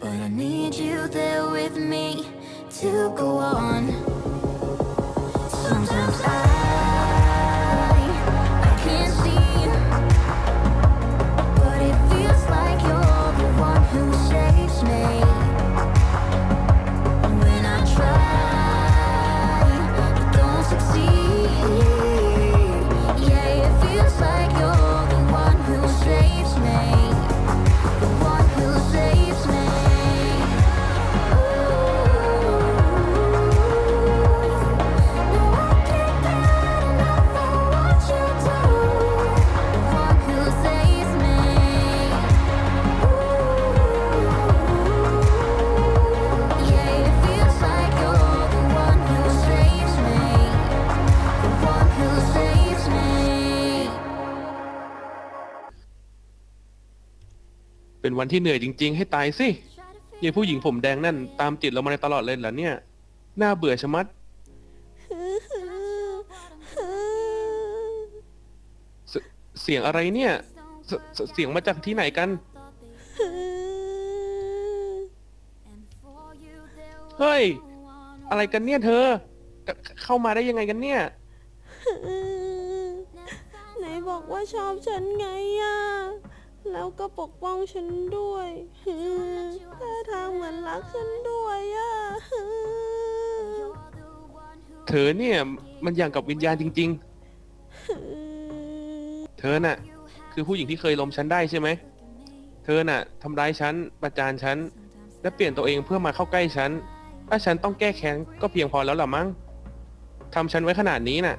But I need you there with me to go on. Sometimes I, วันที่เหนื่อยจริง ๆ ให้ตายสิยายผู้หญิงผมแดงนั่นตามจิตเรามาในตลอดเลยเหรอเนี่ย น่าเบื่อชะมัด เสเสียงอะไรเนี่ยเสเสเสียงมาจากที่ไหนกัน เฮ้ย อะไรกันเนี่ยเธอเขเข้ามาได้ยังไงกันเนี่ย ไหนบอกว่าชอบฉันไงอะ แล้วก็ปกป้องฉันด้วยท่าทางเหมือนรักฉันด้วยอะเธอเนี่ยมันอย่างกับวิญญาณจริง ๆ เธอน่ะ คือผู้หญิงที่เคยล้มฉันได้ใช่ไหม เธอน่ะทำร้ายฉันประจานฉัน และเปลี่ยนตัวเองเพื่อมาเข้าใกล้ฉัน ถ้าฉันต้องแก้แค้นก็เพียงพอแล้วล่ะมั้งทำฉันไว้ขนาดนี้น่ะ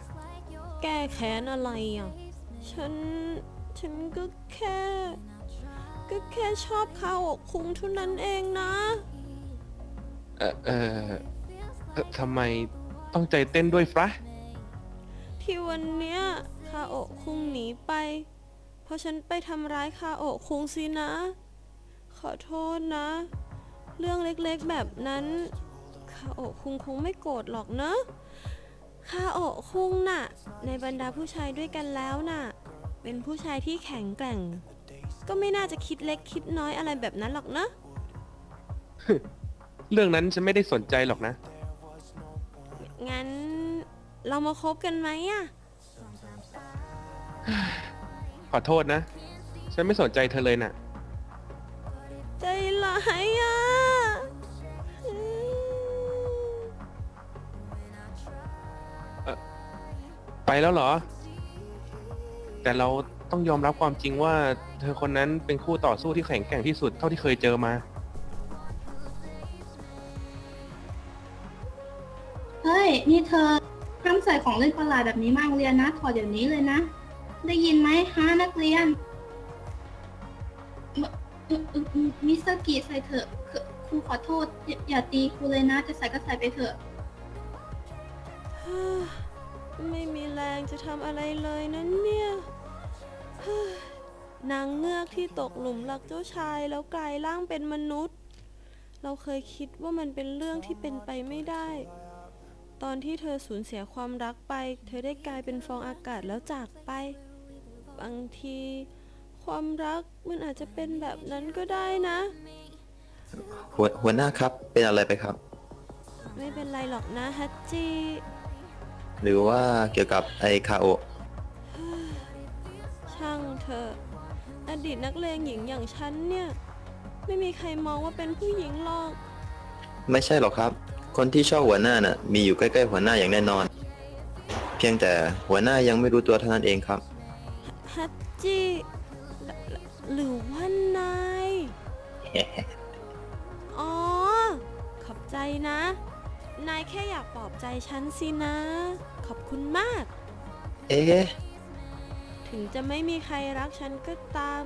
แก้แค้นอะไรอะ ฉัน ฉันก็แค่ ก็แค่ชอบคาโอกคุงเท่านั้นเองนะ เออเออเอ่อทำไมต้องใจเต้นด้วยฟะที่วันเนี้ยคาโอะคุงหนีไป เพราะฉันไปทำร้ายคาโอะคุงสินะ ขอโทษนะ เรื่องเล็กๆแบบนั้นคาโอะคุงคงไม่โกรธหรอกเนอะคาโอะคุงน่ะ ในบรรดาผู้ชายด้วยกันแล้วน่ะ เป็นผู้ชายที่แข็งแกร่ง ก็ไม่น่าจะคิดเล็กคิดน้อยอะไรแบบนั้นหรอกนะ เรื่องนั้นฉันไม่ได้สนใจหรอกนะ งั้นเรามาคบกันไหมอะขอโทษนะ ฉันไม่สนใจเธอเลยน่ะ ใจร้ายอะอืมไปแล้วเหรอ แต่เราต้องยอมรับความจริงว่า เธอคนนั้นเป็นคู่ต่อสู้ที่แข็งแกร่งที่สุดเท่าที่เคยเจอมา เฮ้ย นี่เธอห้ามใส่ของเล่นประหลาดแบบนี้มากเรียนนะ ถอดเดี๋ยวนี้เลยนะ ได้ยินไหมฮะนักเรียนมอืมอืมอืมมิสกิใส่เถอะคือครูขอโทษอย่าอย่าตีครูเลยนะ จะใส่ก็ใส่ไปเถอะฮ่าไม่มีแรงจะทำอะไรเลยนั้นเนี่ยฮ่า นางเงือกที่ตกหลุมรักเจ้าชายแล้วกลายร่างเป็นมนุษย์ เราเคยคิดว่ามันเป็นเรื่องที่เป็นไปไม่ได้ ตอนที่เธอสูญเสียความรักไป เธอได้กลายเป็นฟองอากาศแล้วจากไป บางที ความรักมันอาจจะเป็นแบบนั้นก็ได้นะ หัวหัวหน้าครับเป็นอะไรไปครับ ไม่เป็นไรหรอกนะฮัตจิหรือว่าเกี่ยวกับไอคาโอะช่างเถอะ อดีตนักเลงหญิงอย่างฉันเนี่ย ไม่มีใครมองว่าเป็นผู้หญิงหรอก ไม่ใช่หรอกครับ คนที่ชอบหัวหน้าน่ะมีอยู่ใกล้ๆหัวหน้าอย่างแน่นอน เพียงแต่หัวหน้ายังไม่รู้ตัวเท่านั้นเองครับ ฮัตจิหรหรือว่านาย อ๋อ ขอบใจนะ นายแค่อยากปลอบใจฉันสินะ ขอบคุณมาก เอ๊ะ ถึงจะไม่มีใครรักฉันก็ตาม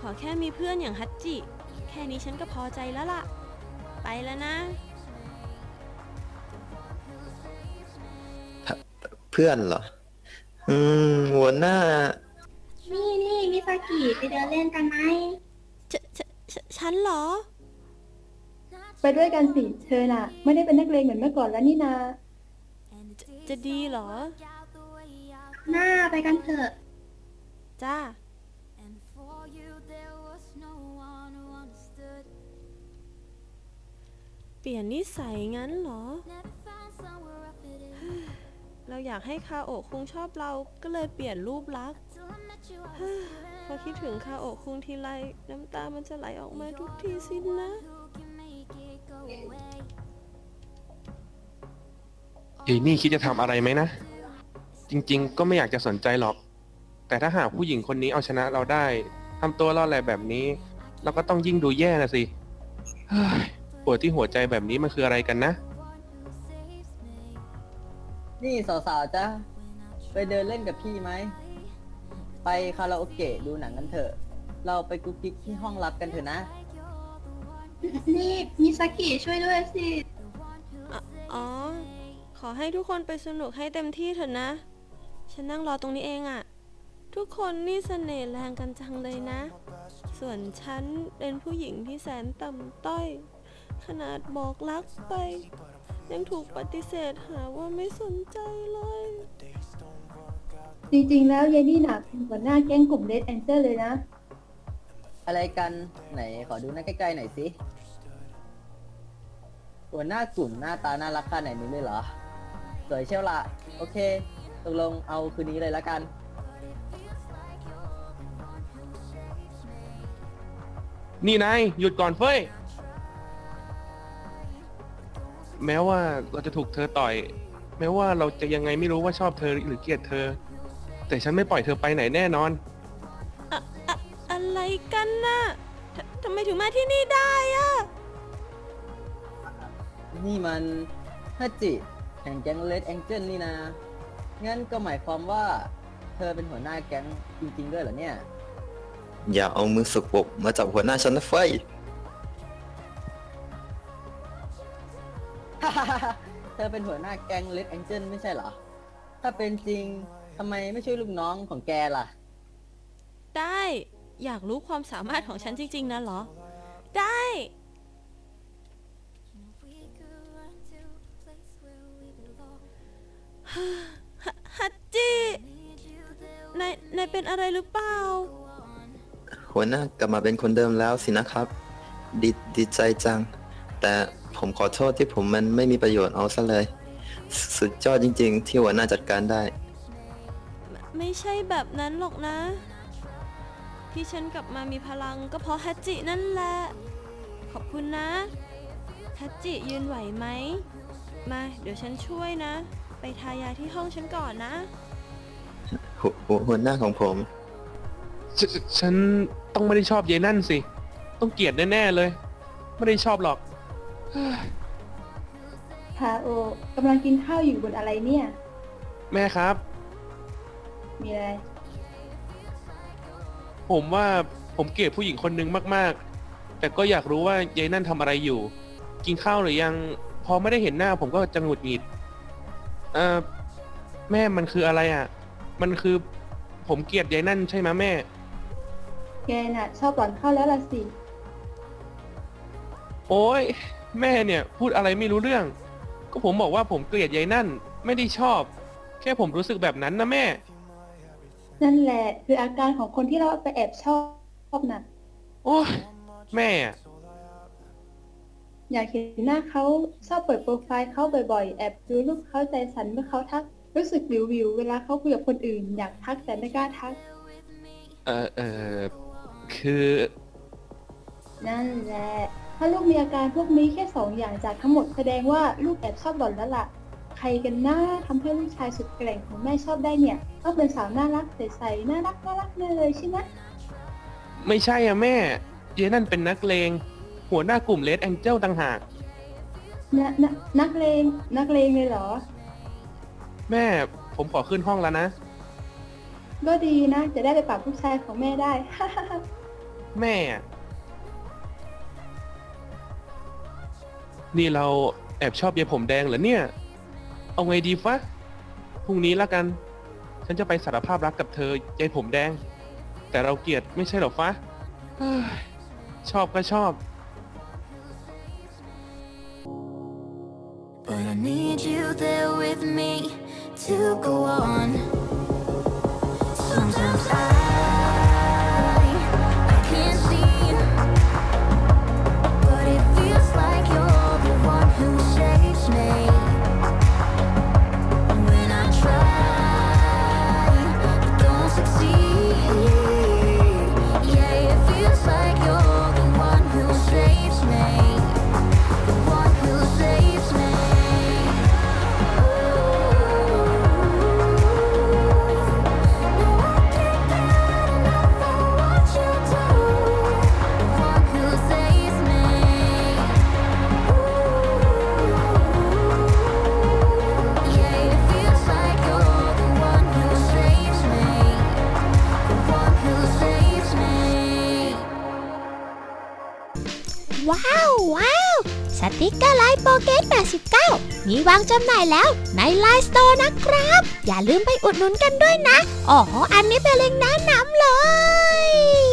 ขอแค่มีเพื่อนอย่างฮัตจิ แค่นี้ฉันก็พอใจแล้วล่ะ ไปแล้วนะ เพื่อนเหรอ อืม หัวหน้า นี่นี่มิสกิไปเดินเล่นกันไหม ฉฉฉฉันเหรอ ไปด้วยกันสิ เธอน่ะ ไม่ได้เป็นนักเลงเหมือนเมื่อก่อนแล้วนี่นา จะดีเหรอ หน้าไปกันเถอะ จ้า And for you there was no one who understood. เปลี่ยนนิสัยงั้นเหรอเราอยากให้คาโอะคุงชอบเราก็เลยเปลี่ยนรูปลักษณ์พอคิดถึงคาโอะคุงทีไรน้ำตามันจะไหลออกมาทุกทีสินะยายนี่คิดจะทำอะไรไหมนะ จริง ๆ ก็ไม่อยากจะสนใจหรอก แต่ถ้าหากผู้หญิงคนนี้เอาชนะเราได้ทำตัวล่อแหลแบบนี้เราก็ต้องยิ่งดูแย่นะสิเฮ้ยปวดที่หัวใจแบบนี้มันคืออะไรกันนะ นี่สาวๆจ้าไปเดินเล่นกับพี่ไหม ไปคาราโอเกะดูหนังกันเถอะ เราไปกุ๊กกิ๊กที่ห้องรับกันเถอะนะ นี่มิซากิช่วยด้วยสิ อ๋อ ขอให้ทุกคนไปสนุกให้เต็มที่เถอะนะ ฉันนั่งรอตรงนี้เองอะ ทุกคนนี่เสน่ห์แรงกันจังเลยนะ ส่วนฉันเป็นผู้หญิงที่แสนต่ำต้อย ขนาดบอกรักไป ยังถูกปฏิเสธหาว่าไม่สนใจเลย จริงๆ แล้วยายนี่หนักเป็นหัวหน้าแก๊งกลุ่มเ e ดแองเจ l เลยนะ อะไรกันไหนขอดูหน้าใกล้ๆหน่อยสิหัวหน้ากลุ่มหน้าตาน่ารักขนาดนี้เลยเหรอ สวยเชียวละโอเค ตกลงเอาคืนนี้เลยละกัน นี่นายหยุดก่อนเฟ้ย แม้ว่าเราจะถูกเธอต่อย แม้ว่าเราจะยังไงไม่รู้ว่าชอบเธอหรือเกลียดเธอ แต่ฉันไม่ปล่อยเธอไปไหนแน่นอน อะอะอะไรกันน่ะททำไมถึงมาที่นี่ได้อะนี่มันฮัจิแห่งแก๊งเลดแองเจิลนี่นะ งั้นก็หมายความว่า เธอเป็นหัวหน้าแก๊งจริงๆด้วยเหรอเนี่ย อย่าเอามือสกปรกมาจับหัวหน้าฉันนะเฟยเธอเป็นหัวหน้าแก๊งเลดแองเจิลไม่ใช่เหรอ ถ้าเป็นจริงทำไมไม่ช่วยลูกน้องของแกล่ะ ได้ อยากรู้ความสามารถของฉันจริง ๆนะเหรอ ได้ฮฮัตจินายนายเป็นอะไรหรือเปล่า หัวหน้ากลับมาเป็นคนเดิมแล้วสินะครับ ดีดีใจจัง แต่ผมขอโทษที่ผมมันไม่มีประโยชน์เอาซะเลย สุดยอดจริง ๆ ที่หัวหน้าจัดการได้ ไม่ใช่แบบนั้นหรอกนะ ที่ฉันกลับมามีพลังก็เพราะฮัตจินั่นแหละ ขอบคุณนะฮัตจิยืนไหวไหม มาเดี๋ยวฉันช่วยนะ ไปทายาที่ห้องฉันก่อนนะ หัวหัวหัวหน้าของผมฉฉฉัน ต้องไม่ได้ชอบยายนั่นสิ ต้องเกลียดแน่ๆเลย ไม่ได้ชอบหรอกคาโอกำลังกินข้าวอยู่บนอะไรเนี่ย แม่ครับ มีอะไร ผมว่าผมเกลียดผู้หญิงคนหนึ่งมากๆ แต่ก็อยากรู้ว่ายายนั่นทำอะไรอยู่ กินข้าวหรือยัง พอไม่ได้เห็นหน้าผมก็จะหงุดหงิด เออแม่มันคืออะไรอะ มันคือผมเกลียดยายนั่นใช่ไหมแม่ แกน่ะ ชอบหลอนข้าวแล้วล่ะสิ โอ้ยแม่เนี่ยพูดอะไรไม่รู้เรื่อง ก็ผมบอกว่าผมเกลียดยายนั่น ไม่ได้ชอบ แค่ผมรู้สึกแบบนั้นนะแม่ นั่นแหละคืออาการของคนที่เราไปแอบชอบชอบน่ะ โอ้ยแม่อะอยากเห็นหน้าเขาชอบเปิดโปรไฟล์เขาบ่อยๆ แอบดูรูปเขาใจสั่นเมื่อเขาทัก รู้สึกวิววิวๆเวลาเขาคุยกับคนอื่น อยากทักแต่ไม่กล้าทัก เออเออ คือนั่นแหละ ถ้าลูกมีอาการพวกนี้แค่สองอย่างจากทั้งหมดแสดงว่าลูกแอบชอบหล่อนแล้วล่ะ ใครกันหน้าทำให้ลูกชายสุดแกร่งของแม่ชอบได้เนี่ยต้องเป็นสาวน่ารักใสๆน่ารักน่ารักเลยใช่ไหมไม่ใช่อะแม่ยายนั่นเป็นนักเลง หัวหน้ากลุ่มเลดแองเจิลต่างหาก นะนะนักเลงนักเลงเลยเหรอ แม่ผมขอขึ้นห้องแล้วนะ ก็ดีนะ จะได้ไปปรับลูกชายของแม่ได้ แม่อะนี่เราแอบชอบยายผมแดงเหรอเนี่ย เอาไงดีฟะพรุ่งนี้ละกัน ฉันจะไปสารภาพรักกับเธอยายผมแดง แต่เราเกลียดไม่ใช่หรอฟะเฮ้ยชอบก็ชอบ But I need you there with me to go on. Sometimes I, ว้าวว้าวสติกเกอร์ไลน์โปเกต89 มีวางจำหน่ายแล้วในไลน์สโตร์นะครับ อย่าลืมไปอุดหนุนกันด้วยนะ อ๋อ อันนี้เป็นเล็งแนะนำเลย